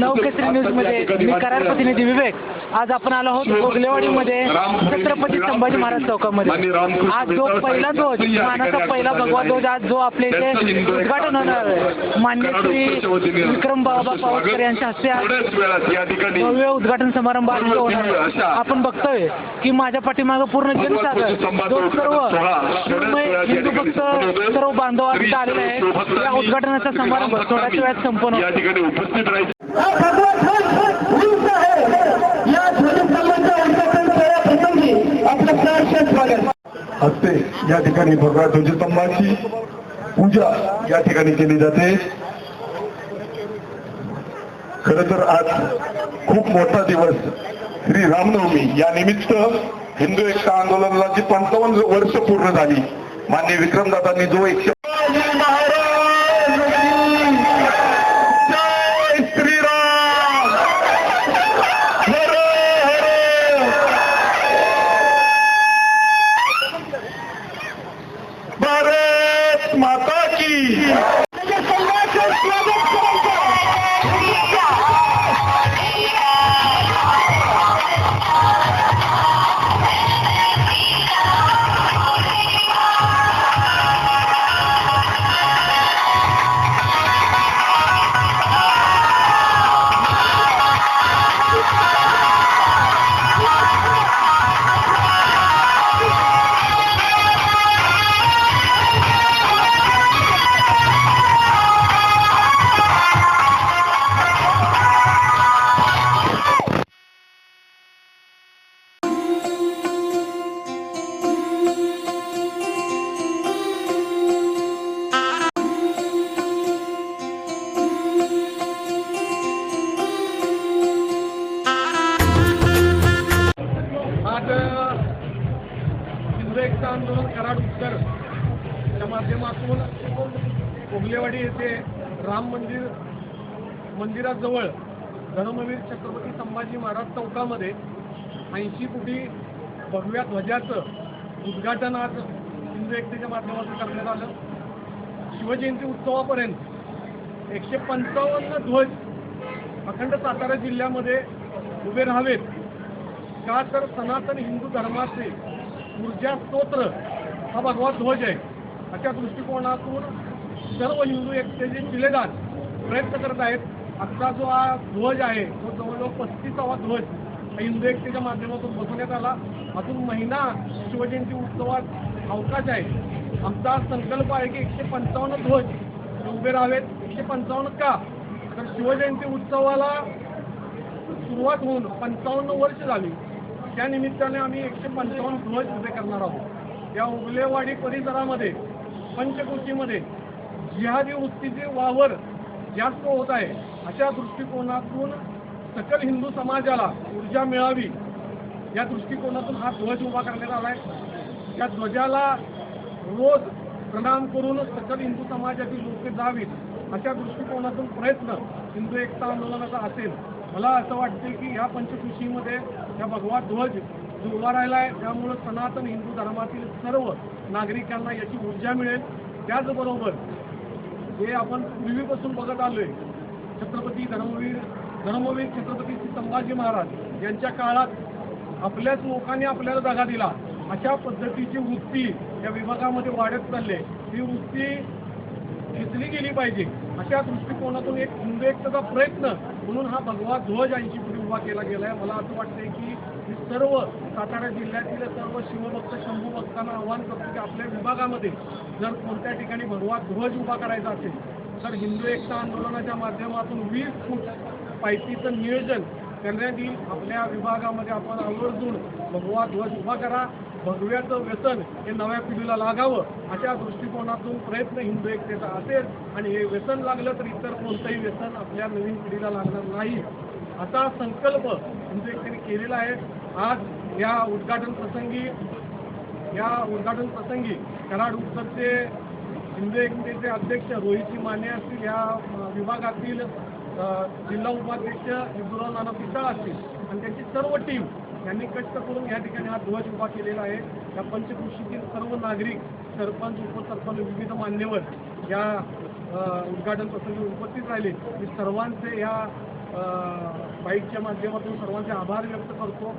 नवकेसरी न्यूजमध्ये मी करार प्रतिनिधी विवेक. आज आपण आलो आहोत गोगलेवाडीमध्ये छत्रपती संभाजी महाराज चौकामध्ये. आज जो पहिला ध्वज मानाचा पहिला भगवा ध्वज आज जो आपल्या इथे उद्घाटन होणार आहे. मान्य श्री विक्रम बाबा पावसकर यांच्या हस्ते भव्य उद्घाटन समारंभ आज होणार आहे. आपण बघतोय की माझ्या पाठीमागं पूर्ण जनसागर जो सर्व शिवमय हिंदू भक्त सर्व बांधव आज इथं आलेले आहेत. या उद्घाटनाचा समारंभ थोड्याच वेळात संपन्न या होतो. ठिकाणी उपस्थित राहायचे हा भगवा ध्वज उंच आहे या ध्वजस्तंभाच्या उद्घाटन सोहळ्याप्रसंगी आपलं सहर्ष स्वागत हस्ते या ठिकाणी भगव्या ध्वजस्तंभाची पूजा या ठिकाणी केली जाते. खर तर आज खूप मोठा दिवस श्री रामनवमी या निमित्त हिंदू एकता आंदोलनाची जी पंचावन्न वर्ष पूर्ण झाली. मान्य विक्रमदादांनी जो एकशे हिंदू आंदोलन कराड उत्तर. या माध्यमातून कोगलेवाडी येथे राम मंदिर मंदिराजवळ धर्मवीर छत्रपती संभाजी महाराज चौकामध्ये ऐंशी कोटी भगव्या ध्वजाचं उद्घाटन आज हिंदू एकतेच्या माध्यमातून करण्यात आलं. शिवजयंती उत्सवापर्यंत एकशे पंचावन्न ध्वज अखंड सातारा जिल्ह्यामध्ये उभे राहावेत. का तर सनातन हिंदू धर्माचे ऊर्जा स्तोत्र हा भगवा ध्वज आहे. अशा दृष्टिकोनातून सर्व हिंदू एकतेचे शिलेदार प्रयत्न करत आहेत आजचा जो हा ध्वज आहे तो जवळजवळ पस्तीसावा ध्वज हिंदू एकतेच्या माध्यमातून बसवण्यात आला. अजून महिना शिवजयंती उत्सवात अवकाश आहे. आमचा संकल्प आहे की एकशे पंचावन्न ध्वज उभे राहावेत. एकशे पंचावन्न का? तर शिवजयंती उत्सवाला सुरुवात होऊन पंचावन्न वर्ष झाली. त्या निमित्ताने आम्ही एकशे पंचावन्न ध्वज उभे करणार आहोत. या उगलेवाडी परिसरामध्ये पंचकोशीमध्ये जिहादी वृत्तीचे वावर जास्त होत आहे. अशा दृष्टिकोनातून सकल हिंदू समाजाला ऊर्जा मिळावी या दृष्टिकोनातून हा ध्वज उभा करण्यात आला आहे या ध्वजाला रोज प्रणाम करून सकल हिंदू समाजातील लोक जावीत अशा दृष्टिकोनातून प्रयत्न हिंदू एकता आंदोलनाचा असेल. मला असं वाटते की या पंचकृषीमध्ये या भगवा ध्वज जो उभा राहिला आहे त्यामुळं सनातन हिंदू धर्मातील सर्व नागरिकांना याची ऊर्जा मिळेल. त्याचबरोबर जे आपण पूर्वीपासून बघत आलोय छत्रपती धर्मवीर धर्मवीर छत्रपती श्री संभाजी महाराज यांच्या काळात आपल्याच लोकांनी आपल्याला जागा दिला. अशा पद्धतीची वृत्ती या विभागामध्ये वाढत चालली आहे. ही वृत्ती घेतली गेली पाहिजे. अशा दृष्टिकोनातून एक हिंदू एकतेचा प्रयत्न म्हणून हा भगवा ध्वज ऐंशी कोटी उभा केला गेला आहे मला असं वाटतंय की मी सर्व सातारा जिल्ह्यातील सर्व शिवभक्त शंभू भक्तांना आव्हान करतो की आपल्या विभागामध्ये जर कोणत्या ठिकाणी भगवा ध्वज उभा करायचा असेल तर हिंदू एकता आंदोलनाच्या माध्यमातून वीस फूट पायतीचं नियोजन करण्यात येईल आपल्या विभागामध्ये आपण आवर्जून भगवा ध्वज उभा करा. भगव्याचं व्यसन हे नव्या पिढीला लागावं अशा दृष्टिकोनातून प्रयत्न हिंदू एकतेचा असेल आणि हे व्यसन लागलं तर इतर कोणतंही व्यसन आपल्या नवीन पिढीला लागणार नाही. असा संकल्प हिंदू एकतेने केलेला आहे. आज या उद्घाटन प्रसंगी या उद्घाटन प्रसंगी कराड उत्तरचे हिंदू एकतेचे अध्यक्ष रोहितजी माने असतील या विभागातील जिल्हा उपाध्यक्ष हिंदुराव नाना पिसाळ असतील. आणि त्यांची सर्व टीम यांनी कष्ट करून या ठिकाणी हा ध्वज उभा केलेला आहे. या पंचकृषीतील सर्व नागरिक सरपंच उपसरपंच विविध मान्यवर या उद्घाटन प्रसंगी उपस्थित राहिले. मी सर्वांचे या बाईकच्या माध्यमातून सर्वांचे आभार व्यक्त करतो.